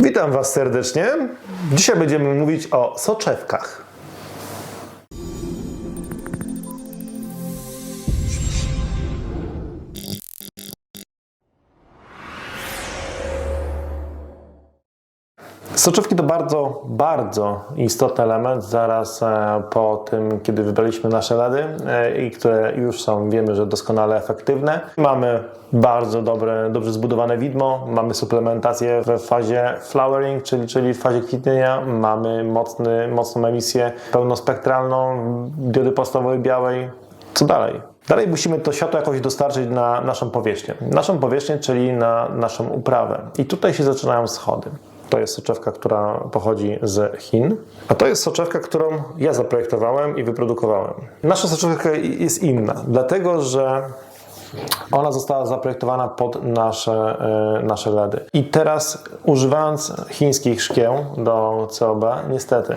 Witam Was serdecznie. Dzisiaj będziemy mówić o soczewkach. Soczewki to bardzo, bardzo istotny element zaraz e, po tym, kiedy wybraliśmy nasze LEDy e, i które już są, wiemy, że doskonale efektywne. Mamy bardzo dobre, dobrze zbudowane widmo, mamy suplementację w fazie flowering, czyli, czyli w fazie kwitnienia, mamy mocny, mocną emisję pełnospektralną diody podstawowej białej. Co dalej? Dalej musimy to światło jakoś dostarczyć na naszą powierzchnię. Naszą powierzchnię, czyli na naszą uprawę. I tutaj się zaczynają schody. To jest soczewka, która pochodzi z Chin, a to jest soczewka, którą ja zaprojektowałem i wyprodukowałem. Nasza soczewka jest inna, dlatego że ona została zaprojektowana pod nasze, e, nasze LEDy. I teraz używając chińskich szkieł do COB, niestety,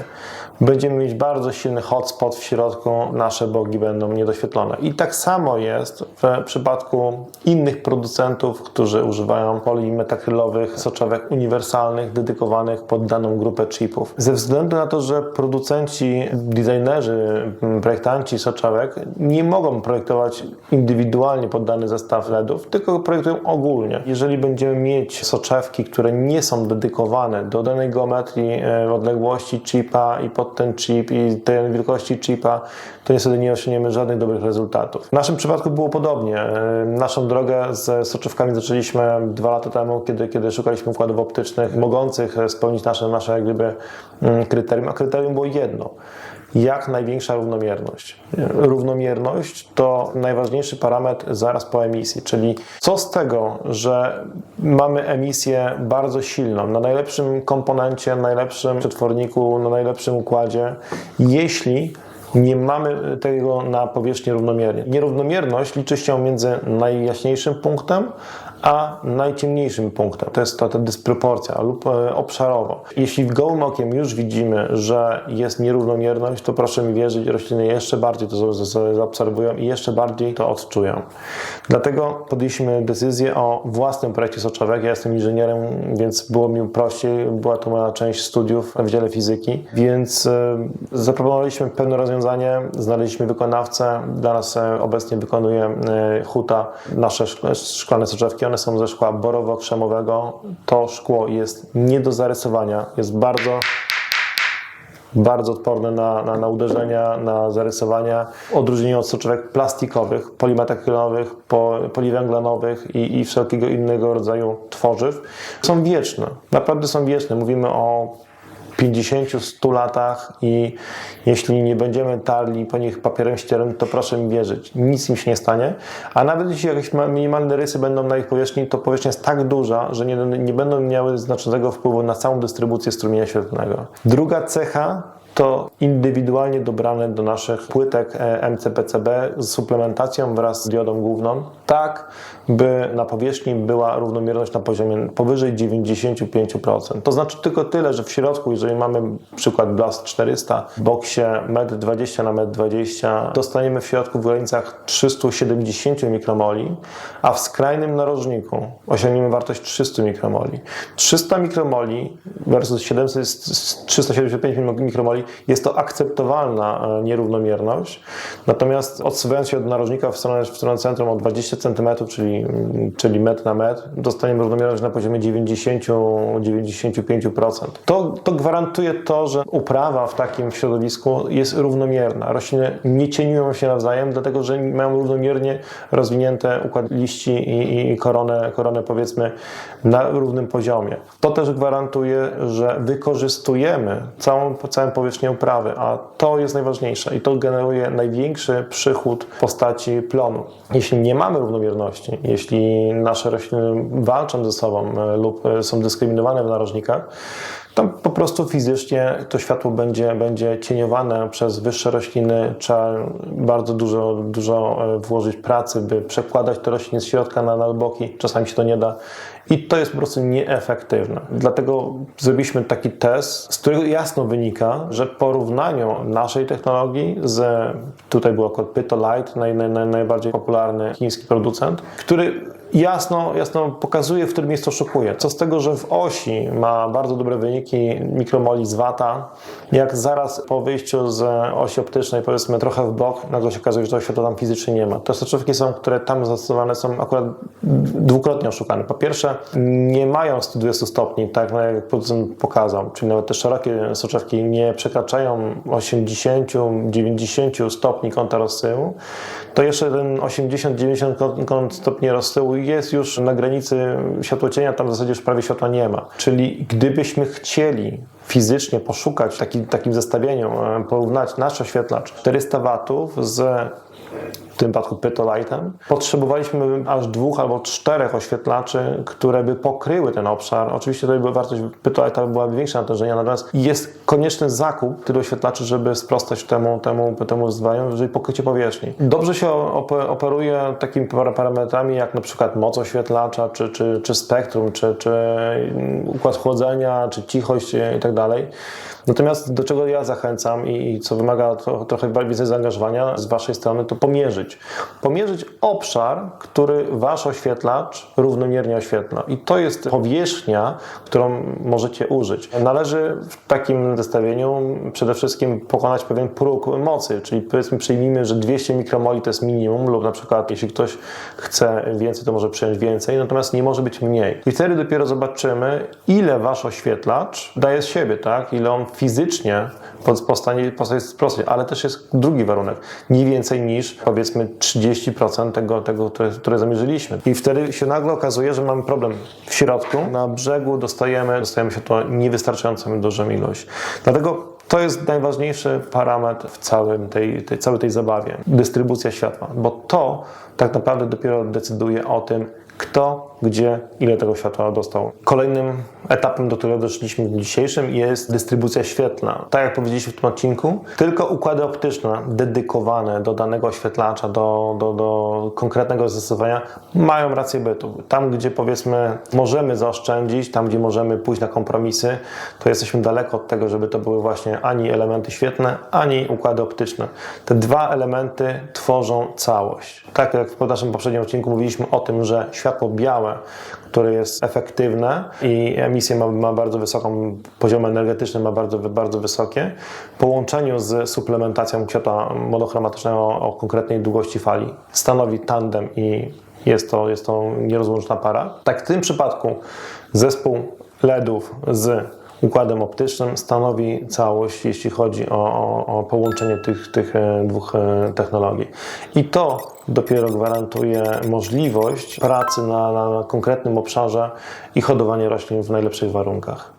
będziemy mieć bardzo silny hotspot w środku, nasze bogi będą niedoświetlone. I tak samo jest w przypadku innych producentów, którzy używają polimetakrylowych soczewek uniwersalnych, dedykowanych pod daną grupę chipów. Ze względu na to, że producenci, designerzy, projektanci soczewek nie mogą projektować indywidualnie pod dany zestaw LEDów, tylko projektują ogólnie. Jeżeli będziemy mieć soczewki, które nie są dedykowane do danej geometrii, e, odległości chipa i pod ten chip i tej wielkości chipa, to niestety nie osiągniemy żadnych dobrych rezultatów. W naszym przypadku było podobnie. E, Naszą drogę z soczewkami zaczęliśmy dwa lata temu, kiedy, kiedy szukaliśmy układów optycznych mogących spełnić nasze, nasze jak gdyby mm, kryterium, a kryterium było jedno jak największa równomierność. Równomierność to najważniejszy parametr zaraz po emisji, czyli co z tego, że mamy emisję bardzo silną na najlepszym komponencie, najlepszym przetworniku, na najlepszym układzie, jeśli nie mamy tego na powierzchni równomiernie. Nierównomierność liczy się między najjaśniejszym punktem, a najciemniejszym punktem. To jest to ta dysproporcja lub e, obszarowo. Jeśli gołym okiem już widzimy, że jest nierównomierność, to proszę mi wierzyć, rośliny jeszcze bardziej to za- za- zaobserwują i jeszcze bardziej to odczują. Dlatego podjęliśmy decyzję o własnym projekcie soczewek. Ja jestem inżynierem, więc było mi prościej. Była to moja część studiów w Wydziale Fizyki, więc e, zaproponowaliśmy pewne rozwiązanie, znaleźliśmy wykonawcę. Dla nas e, obecnie wykonuje Huta nasze szklane soczewki. One są ze szkła borowo-krzemowego. To szkło jest nie do zarysowania, jest bardzo bardzo odporne na, na, na uderzenia, na zarysowania. W odróżnieniu od soczewek plastikowych, polimetakrylowych, po, poliwęglanowych i, i wszelkiego innego rodzaju tworzyw, są wieczne. Naprawdę są wieczne. Mówimy o 50-100 latach i jeśli nie będziemy tarli po nich papierem ścierym, to proszę mi wierzyć, nic im się nie stanie. A nawet jeśli jakieś ma- minimalne rysy będą na ich powierzchni, to powierzchnia jest tak duża, że nie, nie będą miały znaczącego wpływu na całą dystrybucję strumienia świetlnego. Druga cecha to indywidualnie dobrane do naszych płytek e, MCPCB z suplementacją wraz z diodą główną, tak by na powierzchni była równomierność na poziomie powyżej 95%. To znaczy tylko tyle, że w środku, jeżeli mamy przykład Blast 400 w boksie 1,20 na 1,20 m, dostaniemy w środku w granicach 370 mikromoli, a w skrajnym narożniku osiągniemy wartość 300 mikromoli. 300 mikromoli versus 700, 375 mikromoli jest to akceptowalna e, nierównomierność, natomiast odsuwając się od narożnika w stronę, w stronę centrum o 20 cm, czyli, mm, czyli metr na metr, dostaniemy równomierność na poziomie 90-95%. To, to gwarantuje to, że uprawa w takim środowisku jest równomierna. Rośliny nie cieniują się nawzajem, dlatego że mają równomiernie rozwinięte układ liści i, i koronę, koronę powiedzmy na równym poziomie. To też gwarantuje, że wykorzystujemy całą, całą powierzchnię uprawy, a to jest najważniejsze i to generuje największy przychód w postaci plonu. Jeśli nie mamy równomierności, jeśli nasze rośliny walczą ze sobą e, lub e, są dyskryminowane w narożnikach, tam po prostu fizycznie to światło będzie, będzie cieniowane przez wyższe rośliny. Trzeba bardzo dużo, dużo e, włożyć pracy, by przekładać te rośliny z środka na, na boki. Czasami się to nie da. I to jest po prostu nieefektywne. Dlatego zrobiliśmy taki test, z którego jasno wynika, że porównaniu naszej technologii z, tutaj był akurat Pytolite, naj, naj, naj, najbardziej popularny chiński producent, który jasno, jasno pokazuje, w którym miejscu oszukuje. Co z tego, że w osi ma bardzo dobre wyniki mikromoli z wata, jak zaraz po wyjściu z osi optycznej, powiedzmy trochę w bok, nagle się okazuje, że to światła tam fizycznie nie ma. Te soczewki są, które tam zastosowane są akurat dwukrotnie oszukane. Po pierwsze, nie mają 120 stopni, tak jak producent pokazał, czyli nawet te szerokie soczewki nie przekraczają 80-90 stopni kąta rozsyłu, to jeszcze ten 80-90 stopni rozsyłu jest już na granicy światłocienia, tam w zasadzie już prawie światła nie ma. Czyli gdybyśmy chcieli fizycznie poszukać w taki, takim zestawieniu, e, porównać nasz oświetlacz 400 watów z w tym przypadku Pytolightem, potrzebowaliśmy aż dwóch albo czterech oświetlaczy, które by pokryły ten obszar. Oczywiście tutaj by wartość Pytolighta byłaby większa natężenia, natomiast jest konieczny zakup tylu oświetlaczy, żeby sprostać temu, temu, temu wyzwaniu, jeżeli pokrycie powierzchni. Dobrze się op- operuje takimi par- parametrami, jak na przykład moc oświetlacza, czy, czy, czy spektrum, czy, czy układ chłodzenia, czy cichość i tak dalej. Natomiast do czego ja zachęcam i, i co wymaga to, trochę więcej zaangażowania z Waszej strony, to pomierzyć. Pomierzyć obszar, który Wasz oświetlacz równomiernie oświetla. I to jest powierzchnia, którą możecie użyć. Należy w takim zestawieniu przede wszystkim pokonać pewien próg mocy, czyli powiedzmy przyjmijmy, że 200 mikromoli to jest minimum lub na przykład jeśli ktoś chce więcej, to może przyjąć więcej, natomiast nie może być mniej. I wtedy dopiero zobaczymy, ile Wasz oświetlacz daje z siebie, tak? Ile on fizycznie powstanie, powstanie sprostać, ale też jest drugi warunek, nie więcej niż powiedzmy 30% tego, tego które, które zamierzyliśmy. I wtedy się nagle okazuje, że mamy problem w środku, na brzegu dostajemy, dostajemy się to niewystarczającą dużą ilość. Dlatego to jest najważniejszy parametr w całym tej, tej, całej tej zabawie. Dystrybucja światła, bo to tak naprawdę dopiero decyduje o tym, kto, gdzie, ile tego światła dostał. Kolejnym etapem, do którego doszliśmy w dzisiejszym jest dystrybucja świetlna. Tak jak powiedzieliśmy w tym odcinku, tylko układy optyczne dedykowane do danego oświetlacza, do, do, do konkretnego zastosowania mają rację bytu. Tam, gdzie powiedzmy możemy zaoszczędzić, tam, gdzie możemy pójść na kompromisy, to jesteśmy daleko od tego, żeby to były właśnie ani elementy świetlne, ani układy optyczne. Te dwa elementy tworzą całość. Tak jak w naszym poprzednim odcinku mówiliśmy o tym, że światło białe, które jest efektywne i emisję ma, ma bardzo wysoką, poziom energetyczny ma bardzo, bardzo wysokie, w połączeniu z suplementacją światła monochromatycznego o konkretnej długości fali stanowi tandem i jest to, jest to nierozłączna para. Tak w tym przypadku zespół LEDów z układem optycznym stanowi całość, jeśli chodzi o, o, połączenie tych, tych e, dwóch e, technologii. I to dopiero gwarantuje możliwość pracy na, na konkretnym obszarze i hodowanie roślin w najlepszych warunkach.